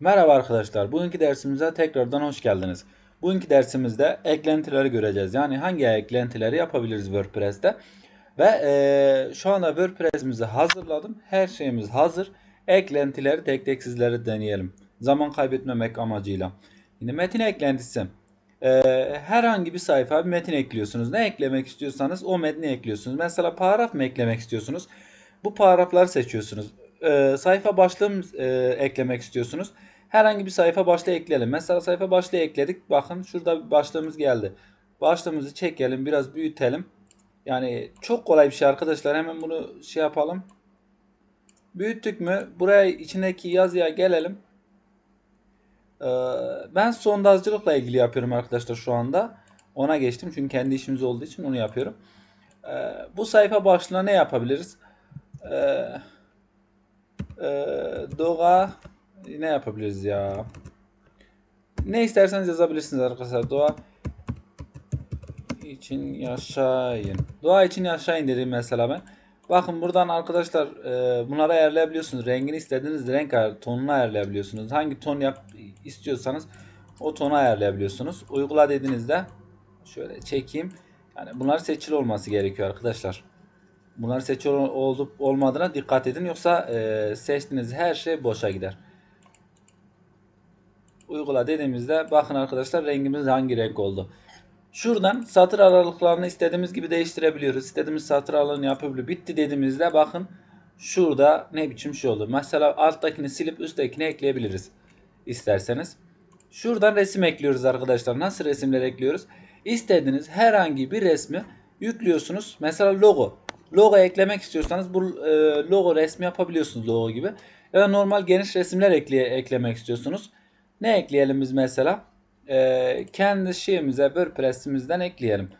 Merhaba arkadaşlar. Bugünkü dersimize tekrardan hoş geldiniz. Bugünkü dersimizde eklentileri göreceğiz. Yani hangi eklentileri yapabiliriz WordPress'te. Ve eee, şu anda WordPress'imizi hazırladım. Her şeyimiz hazır. Eklentileri tek tek sizlere deneyelim. Zaman kaybetmemek amacıyla. Yine metin eklentisi. Eee, herhangi bir sayfa bir metin ekliyorsunuz. Ne eklemek istiyorsanız o metni ekliyorsunuz. Mesela paragraf mı eklemek istiyorsunuz? Bu paragrafları seçiyorsunuz. Eee, sayfa başlığı mı, eee, eklemek istiyorsunuz? Herhangi bir sayfa başlığı ekleyelim. Mesela sayfa başlığı ekledik. Bakın şurada başlığımız geldi. Başlığımızı çekelim. Biraz büyütelim. Yani çok kolay bir şey arkadaşlar. Hemen bunu şey yapalım. Büyüttük mü? Buraya içindeki yazıya gelelim. Ee, ben sondajcılıkla ilgili yapıyorum arkadaşlar şu anda. Ona geçtim çünkü kendi işimiz olduğu için onu yapıyorum. Ee, bu sayfa başlığına ne yapabiliriz? Ee, doğa ne yapabiliriz ya? Ne isterseniz yazabilirsiniz arkadaşlar. Doğa için yaşayın. Doğa için yaşayın dedim mesela ben. Bakın buradan arkadaşlar e, bunları ayarlayabiliyorsunuz. Rengini istediğiniz renk ayar, tonunu ayarlayabiliyorsunuz. Hangi ton yap istiyorsanız o tonu ayarlayabiliyorsunuz. Uygula dediğinizde şöyle çekeyim. Yani bunlar seçili olması gerekiyor arkadaşlar. Bunlar seçili ol- olup olmadığına dikkat edin yoksa e, seçtiğiniz her şey boşa gider. Uygula dediğimizde bakın arkadaşlar rengimiz hangi renk oldu. Şuradan satır aralıklarını istediğimiz gibi değiştirebiliyoruz. İstediğimiz satır aralığını yapabiliyoruz. Bitti dediğimizde bakın şurada ne biçim şey oldu. Mesela alttakini silip üsttekini ekleyebiliriz isterseniz. Şuradan resim ekliyoruz arkadaşlar. Nasıl resimler ekliyoruz? İstediğiniz herhangi bir resmi yüklüyorsunuz. Mesela logo. Logo eklemek istiyorsanız bu e, logo resmi yapabiliyorsunuz logo gibi. Ya da normal geniş resimler ekleye, eklemek istiyorsunuz. Ne ekleyelim biz mesela? Ee, kendi şeyimize WordPress'imizden ekleyelim.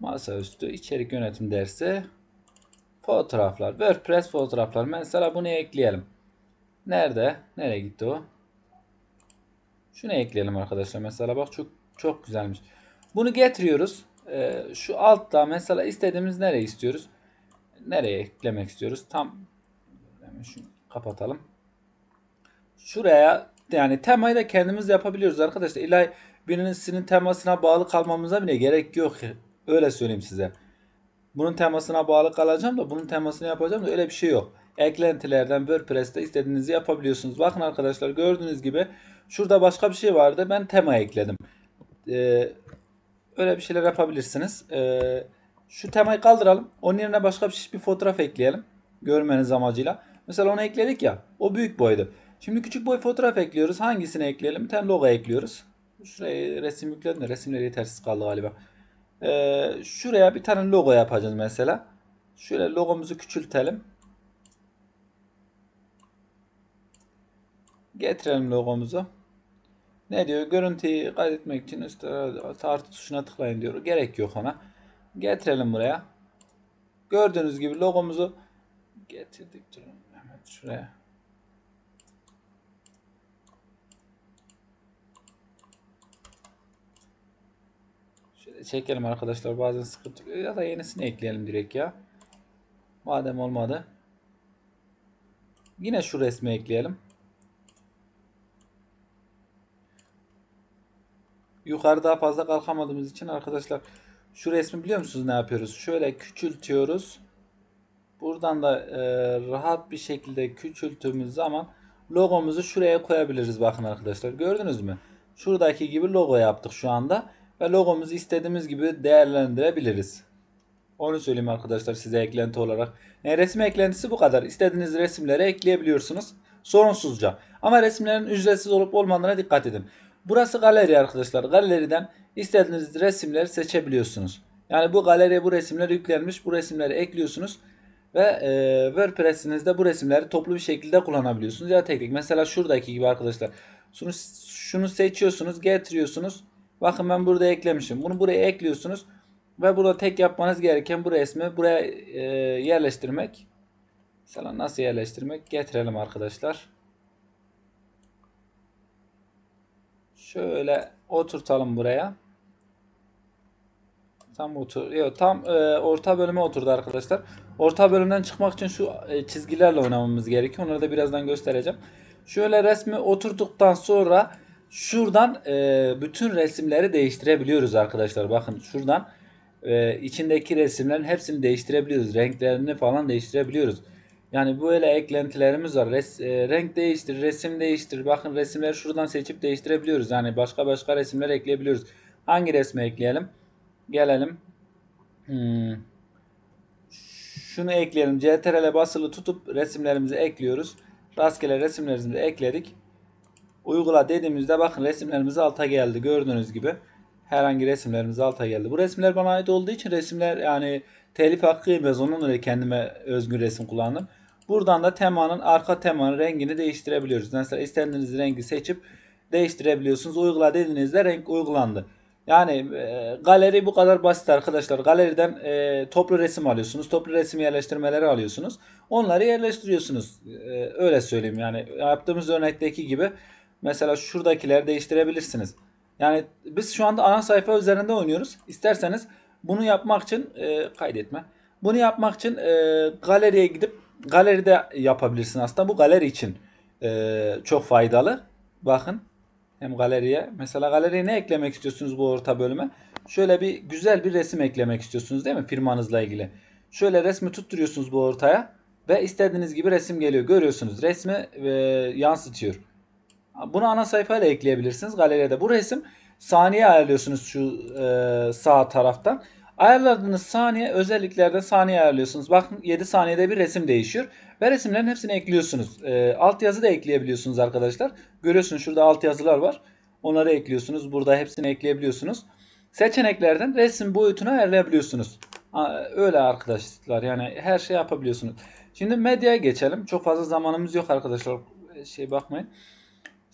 Masaüstü içerik yönetim dersi. Fotoğraflar. WordPress fotoğraflar. Mesela bunu ekleyelim. Nerede? Nereye gitti o? Şunu ekleyelim arkadaşlar. Mesela bak çok çok güzelmiş. Bunu getiriyoruz. Ee, şu altta mesela istediğimiz nereye istiyoruz? Nereye eklemek istiyoruz? Tam hemen şunu kapatalım. Şuraya yani temayı da kendimiz yapabiliyoruz arkadaşlar. İlla birisinin temasına bağlı kalmamıza bile gerek yok. Öyle söyleyeyim size. Bunun temasına bağlı kalacağım da bunun temasını yapacağım da öyle bir şey yok. Eklentilerden WordPress'te istediğinizi yapabiliyorsunuz. Bakın arkadaşlar gördüğünüz gibi şurada başka bir şey vardı. Ben tema ekledim. Ee, öyle bir şeyler yapabilirsiniz. Ee, şu temayı kaldıralım. Onun yerine başka bir, bir fotoğraf ekleyelim. Görmeniz amacıyla. Mesela onu ekledik ya. O büyük boydu. Şimdi küçük boy fotoğraf ekliyoruz. Hangisini ekleyelim? Bir tane logo ekliyoruz. Şuraya resim yükledim de resimleri yetersiz kaldı galiba. Ee, şuraya bir tane logo yapacağız mesela. Şöyle logomuzu küçültelim. Getirelim logomuzu. Ne diyor? Görüntüyü kaydetmek için üstte tartı tuşuna tıklayın diyor. Gerek yok ona. Getirelim buraya. Gördüğünüz gibi logomuzu getirdik. Hemen şuraya. Şöyle çekelim arkadaşlar. Bazen sıkıntı. Ya da yenisini ekleyelim direkt ya. Madem olmadı. Yine şu resmi ekleyelim. Yukarı daha fazla kalkamadığımız için arkadaşlar şu resmi biliyor musunuz ne yapıyoruz? Şöyle küçültüyoruz. Buradan da e, rahat bir şekilde küçülttüğümüz zaman logomuzu şuraya koyabiliriz bakın arkadaşlar. Gördünüz mü? Şuradaki gibi logo yaptık şu anda. Ve logomuzu istediğimiz gibi değerlendirebiliriz. Onu söyleyeyim arkadaşlar size eklenti olarak. Yani resim eklentisi bu kadar. İstediğiniz resimleri ekleyebiliyorsunuz. Sorunsuzca. Ama resimlerin ücretsiz olup olmadığına dikkat edin. Burası galeri arkadaşlar. Galeriden istediğiniz resimleri seçebiliyorsunuz. Yani bu galeriye bu resimler yüklenmiş. Bu resimleri ekliyorsunuz. Ve e, WordPress'inizde bu resimleri toplu bir şekilde kullanabiliyorsunuz. Ya tek tek. Mesela şuradaki gibi arkadaşlar. Şunu, şunu seçiyorsunuz. Getiriyorsunuz. Bakın ben burada eklemişim. Bunu buraya ekliyorsunuz. Ve burada tek yapmanız gereken bu resmi buraya e, yerleştirmek. Mesela nasıl yerleştirmek? Getirelim arkadaşlar. Şöyle oturtalım buraya. Tam otur. Yok, tam e, orta bölüme oturdu arkadaşlar. Orta bölümden çıkmak için şu e, çizgilerle oynamamız gerekiyor. Onları da birazdan göstereceğim. Şöyle resmi oturduktan sonra şuradan e, bütün resimleri değiştirebiliyoruz arkadaşlar. Bakın şuradan e, içindeki resimlerin hepsini değiştirebiliyoruz. Renklerini falan değiştirebiliyoruz. Yani böyle eklentilerimiz var. Res, e, renk değiştir, resim değiştir. Bakın resimleri şuradan seçip değiştirebiliyoruz. Yani başka başka resimler ekleyebiliyoruz. Hangi resmi ekleyelim? Gelelim. Hmm. Şunu ekleyelim. CTRL'e basılı tutup resimlerimizi ekliyoruz. Rastgele resimlerimizi ekledik. Uygula dediğimizde bakın resimlerimiz alta geldi. Gördüğünüz gibi herhangi resimlerimiz alta geldi. Bu resimler bana ait olduğu için resimler yani telif hakkı yemez. Onun dolayı kendime özgün resim kullandım. Buradan da temanın arka temanın rengini değiştirebiliyoruz. Mesela istediğiniz rengi seçip değiştirebiliyorsunuz. Uygula dediğinizde renk uygulandı. Yani e, galeri bu kadar basit arkadaşlar. Galeriden e, toplu resim alıyorsunuz. Toplu resim yerleştirmeleri alıyorsunuz. Onları yerleştiriyorsunuz. E, öyle söyleyeyim yani. Yaptığımız örnekteki gibi mesela şuradakileri değiştirebilirsiniz. Yani biz şu anda ana sayfa üzerinde oynuyoruz. İsterseniz bunu yapmak için e, kaydetme. Bunu yapmak için e, galeriye gidip galeride yapabilirsin aslında. Bu galeri için e, çok faydalı. Bakın hem galeriye. Mesela galeriye ne eklemek istiyorsunuz bu orta bölüme? Şöyle bir güzel bir resim eklemek istiyorsunuz değil mi firmanızla ilgili? Şöyle resmi tutturuyorsunuz bu ortaya ve istediğiniz gibi resim geliyor. Görüyorsunuz resmi e, yansıtıyor. Bunu ana sayfayla ekleyebilirsiniz galeride. Bu resim saniye ayarlıyorsunuz şu e, sağ taraftan. Ayarladığınız saniye özelliklerde saniye ayarlıyorsunuz. Bakın 7 saniyede bir resim değişiyor. Ve resimlerin hepsini ekliyorsunuz. E, alt yazı da ekleyebiliyorsunuz arkadaşlar. Görüyorsunuz şurada alt yazılar var. Onları ekliyorsunuz. Burada hepsini ekleyebiliyorsunuz. Seçeneklerden resim boyutunu ayarlayabiliyorsunuz. Öyle arkadaşlar yani her şey yapabiliyorsunuz. Şimdi medyaya geçelim. Çok fazla zamanımız yok arkadaşlar. Şey bakmayın.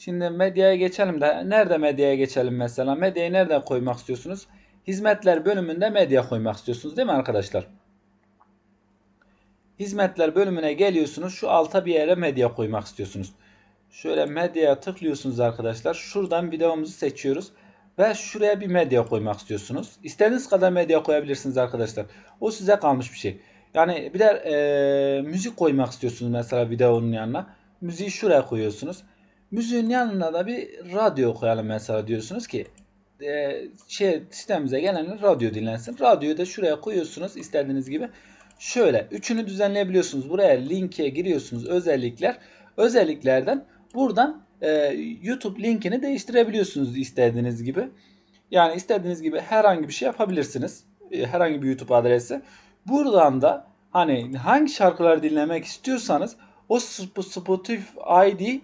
Şimdi medyaya geçelim de nerede medyaya geçelim mesela? Medyayı nerede koymak istiyorsunuz? Hizmetler bölümünde medya koymak istiyorsunuz değil mi arkadaşlar? Hizmetler bölümüne geliyorsunuz. Şu alta bir yere medya koymak istiyorsunuz. Şöyle medyaya tıklıyorsunuz arkadaşlar. Şuradan videomuzu seçiyoruz. Ve şuraya bir medya koymak istiyorsunuz. İstediğiniz kadar medya koyabilirsiniz arkadaşlar. O size kalmış bir şey. Yani bir de e, müzik koymak istiyorsunuz mesela videonun yanına. Müziği şuraya koyuyorsunuz. Müziğin yanına da bir radyo koyalım mesela diyorsunuz ki e, şey sistemimize gelen radyo dinlensin. Radyoyu da şuraya koyuyorsunuz istediğiniz gibi. Şöyle üçünü düzenleyebiliyorsunuz. Buraya linke giriyorsunuz özellikler. Özelliklerden buradan e, YouTube linkini değiştirebiliyorsunuz istediğiniz gibi. Yani istediğiniz gibi herhangi bir şey yapabilirsiniz. E, herhangi bir YouTube adresi. Buradan da hani hangi şarkıları dinlemek istiyorsanız o Spotify ID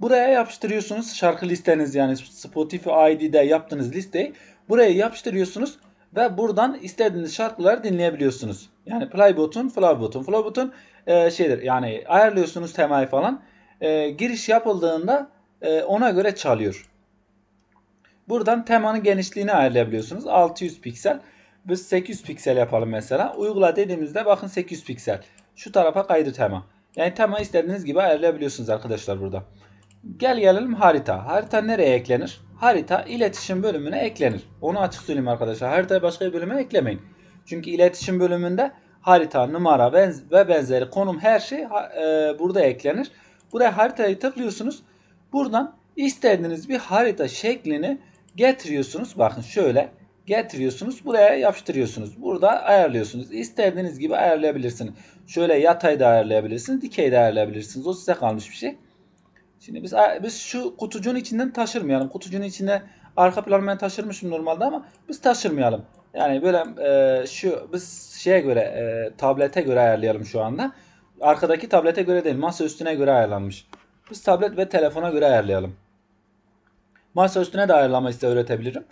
buraya yapıştırıyorsunuz. Şarkı listeniz yani Spotify ID'de yaptığınız listeyi buraya yapıştırıyorsunuz ve buradan istediğiniz şarkıları dinleyebiliyorsunuz. Yani play button, flow button. Flow button e, şeydir yani ayarlıyorsunuz temayı falan. E, giriş yapıldığında e, ona göre çalıyor. Buradan temanın genişliğini ayarlayabiliyorsunuz. 600 piksel. Biz 800 piksel yapalım mesela. Uygula dediğimizde bakın 800 piksel. Şu tarafa kaydı tema. Yani tema istediğiniz gibi ayarlayabiliyorsunuz arkadaşlar burada. Gel gelelim harita. Harita nereye eklenir? Harita iletişim bölümüne eklenir. Onu açık söyleyeyim arkadaşlar. Haritayı başka bir bölüme eklemeyin. Çünkü iletişim bölümünde harita, numara ve benzeri konum her şey e, burada eklenir. Buraya haritayı tıklıyorsunuz. Buradan istediğiniz bir harita şeklini getiriyorsunuz. Bakın şöyle getiriyorsunuz. Buraya yapıştırıyorsunuz. Burada ayarlıyorsunuz. İstediğiniz gibi ayarlayabilirsiniz. Şöyle yatay da ayarlayabilirsiniz. Dikey de ayarlayabilirsiniz. O size kalmış bir şey. Şimdi biz biz şu kutucuğun içinden taşırmayalım. Kutucuğun içinde arka planı ben taşırmışım normalde ama biz taşırmayalım. Yani böyle e, şu biz şeye göre e, tablete göre ayarlayalım şu anda. Arkadaki tablete göre değil masa üstüne göre ayarlanmış. Biz tablet ve telefona göre ayarlayalım. Masa üstüne de ayarlama ise öğretebilirim.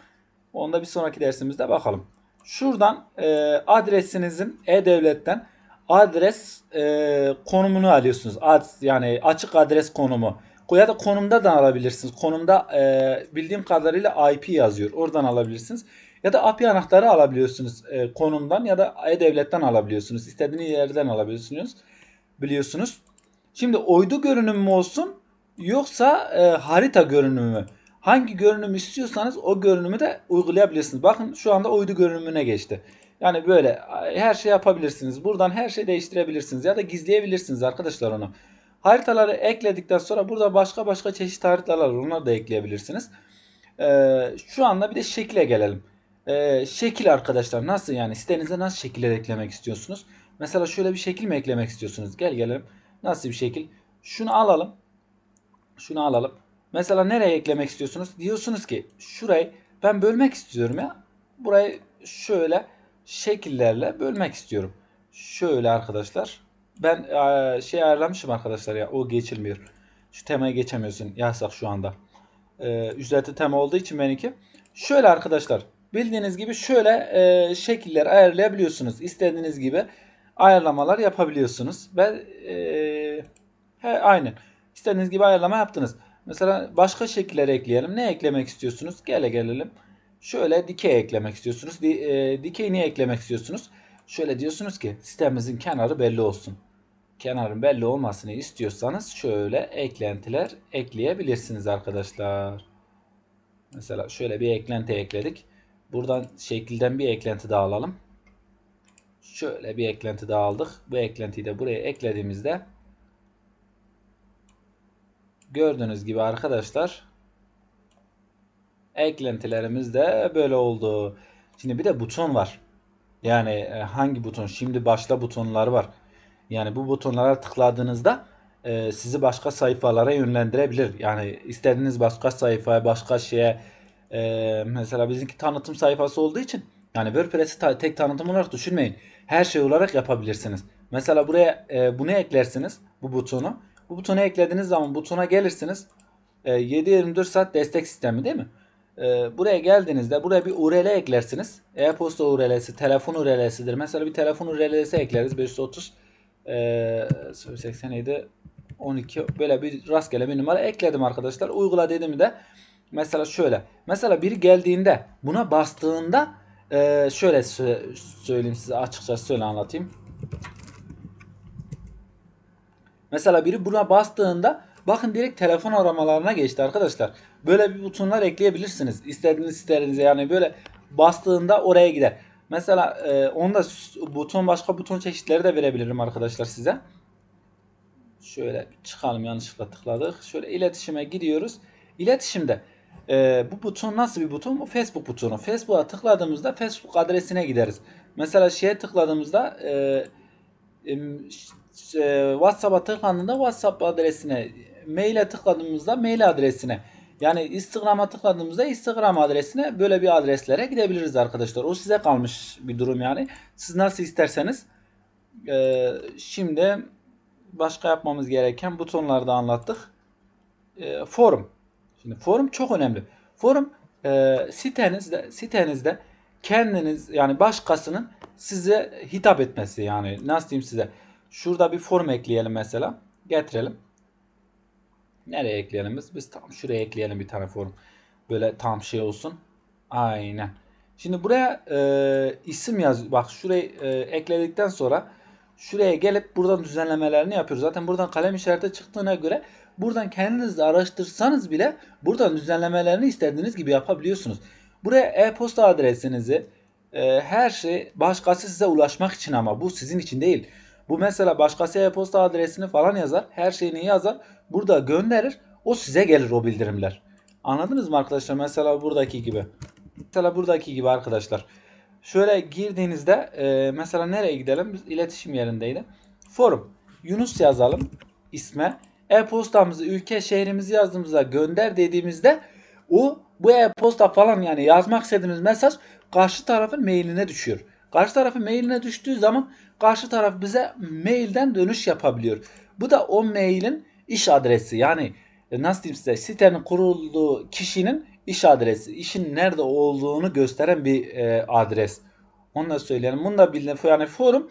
Onu da bir sonraki dersimizde bakalım. Şuradan e, adresinizin e-devletten adres e, konumunu alıyorsunuz. Ad, yani açık adres konumu ya da konumda da alabilirsiniz. Konumda e, bildiğim kadarıyla IP yazıyor. Oradan alabilirsiniz. Ya da API anahtarı alabiliyorsunuz e, konumdan ya da e-devletten alabiliyorsunuz. İstediğiniz yerden alabiliyorsunuz. Biliyorsunuz. Şimdi oydu görünüm mü olsun yoksa e, harita görünümü mü? Hangi görünüm istiyorsanız o görünümü de uygulayabilirsiniz. Bakın şu anda uydu görünümüne geçti. Yani böyle her şey yapabilirsiniz. Buradan her şey değiştirebilirsiniz ya da gizleyebilirsiniz arkadaşlar onu. Haritaları ekledikten sonra burada başka başka çeşit haritalar var. Onları da ekleyebilirsiniz. Ee, şu anda bir de şekile gelelim. Ee, şekil arkadaşlar nasıl yani sitenize nasıl şekiller eklemek istiyorsunuz? Mesela şöyle bir şekil mi eklemek istiyorsunuz? Gel gelelim. Nasıl bir şekil? Şunu alalım. Şunu alalım. Mesela nereye eklemek istiyorsunuz? Diyorsunuz ki şurayı ben bölmek istiyorum ya. Burayı şöyle şekillerle bölmek istiyorum. Şöyle arkadaşlar. Ben eee, şey ayarlamışım arkadaşlar ya. O geçilmiyor. Şu temayı geçemiyorsun. Yasak şu anda. Eee ücretli tema olduğu için benimki. Şöyle arkadaşlar. Bildiğiniz gibi şöyle eee, şekiller ayarlayabiliyorsunuz. İstediğiniz gibi ayarlamalar yapabiliyorsunuz. Ve eee he, aynen. İstediğiniz gibi ayarlama yaptınız. Mesela başka şekiller ekleyelim. Ne eklemek istiyorsunuz? Gele gelelim. Şöyle dikey eklemek istiyorsunuz. Di, e, dikey niye eklemek istiyorsunuz? Şöyle diyorsunuz ki sitemizin kenarı belli olsun. Kenarın belli olmasını istiyorsanız şöyle eklentiler ekleyebilirsiniz arkadaşlar. Mesela şöyle bir eklenti ekledik. Buradan şekilden bir eklenti daha alalım. Şöyle bir eklenti daha aldık. Bu eklentiyi de buraya eklediğimizde gördüğünüz gibi arkadaşlar eklentilerimiz de böyle oldu. Şimdi bir de buton var. Yani e, hangi buton? Şimdi başla butonları var. Yani bu butonlara tıkladığınızda e, sizi başka sayfalara yönlendirebilir. Yani istediğiniz başka sayfaya, başka şeye e, mesela bizimki tanıtım sayfası olduğu için yani WordPress'i ta- tek tanıtım olarak düşünmeyin. Her şey olarak yapabilirsiniz. Mesela buraya e, bunu eklersiniz. Bu butonu. Bu butonu eklediğiniz zaman butona gelirsiniz. E, 7-24 saat destek sistemi değil mi? E, buraya geldiğinizde buraya bir URL eklersiniz. E-posta URL'si, telefon URL'sidir. Mesela bir telefon URL'si ekleriz. 530 e, 87 12 böyle bir rastgele bir numara ekledim arkadaşlar. Uygula dedim de mesela şöyle. Mesela biri geldiğinde buna bastığında e, şöyle sö- söyleyeyim size açıkçası şöyle anlatayım. Mesela biri buna bastığında bakın direkt telefon aramalarına geçti arkadaşlar. Böyle bir butonlar ekleyebilirsiniz. İstediğiniz sitelerinize yani böyle bastığında oraya gider. Mesela e, s- buton başka buton çeşitleri de verebilirim arkadaşlar size. Şöyle çıkalım yanlışlıkla tıkladık. Şöyle iletişime gidiyoruz. İletişimde e, bu buton nasıl bir buton? Bu Facebook butonu. Facebook'a tıkladığımızda Facebook adresine gideriz. Mesela şeye tıkladığımızda e, ş- e, WhatsApp'a tıklandığında WhatsApp adresine, maile tıkladığımızda mail adresine, yani Instagram'a tıkladığımızda Instagram adresine böyle bir adreslere gidebiliriz arkadaşlar. O size kalmış bir durum yani. Siz nasıl isterseniz. E, şimdi başka yapmamız gereken butonları da anlattık. E, forum. Şimdi forum çok önemli. Forum e, sitenizde sitenizde kendiniz yani başkasının size hitap etmesi yani nasıl diyeyim size. Şurada bir form ekleyelim mesela. Getirelim. Nereye ekleyelim biz? Biz tam şuraya ekleyelim bir tane form. Böyle tam şey olsun. Aynen. Şimdi buraya e, isim yaz. Bak şurayı e, ekledikten sonra şuraya gelip buradan düzenlemelerini yapıyoruz. Zaten buradan kalem işareti çıktığına göre buradan kendiniz de araştırsanız bile buradan düzenlemelerini istediğiniz gibi yapabiliyorsunuz. Buraya e-posta adresinizi e, her şey başkası size ulaşmak için ama bu sizin için değil. Bu mesela başkası e-posta adresini falan yazar. Her şeyini yazar. Burada gönderir. O size gelir o bildirimler. Anladınız mı arkadaşlar? Mesela buradaki gibi. Mesela buradaki gibi arkadaşlar. Şöyle girdiğinizde e, mesela nereye gidelim? Biz iletişim yerindeydi. Forum. Yunus yazalım isme. E-postamızı ülke şehrimizi yazdığımızda gönder dediğimizde o bu e-posta falan yani yazmak istediğimiz mesaj karşı tarafın mailine düşüyor. Karşı tarafın mailine düştüğü zaman karşı taraf bize mailden dönüş yapabiliyor. Bu da o mailin iş adresi yani e, nasıl diyeyim size sitenin kurulduğu kişinin iş adresi, işin nerede olduğunu gösteren bir e, adres. Onu da söyleyelim. Bunu da bilin. Yani forum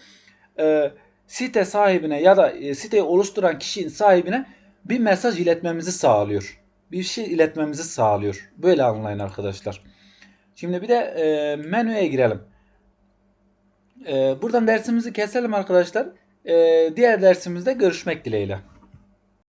e, site sahibine ya da e, siteyi oluşturan kişinin sahibine bir mesaj iletmemizi sağlıyor. Bir şey iletmemizi sağlıyor. Böyle anlayın arkadaşlar. Şimdi bir de e, menüye girelim. E, buradan dersimizi keselim arkadaşlar. E, diğer dersimizde görüşmek dileğiyle.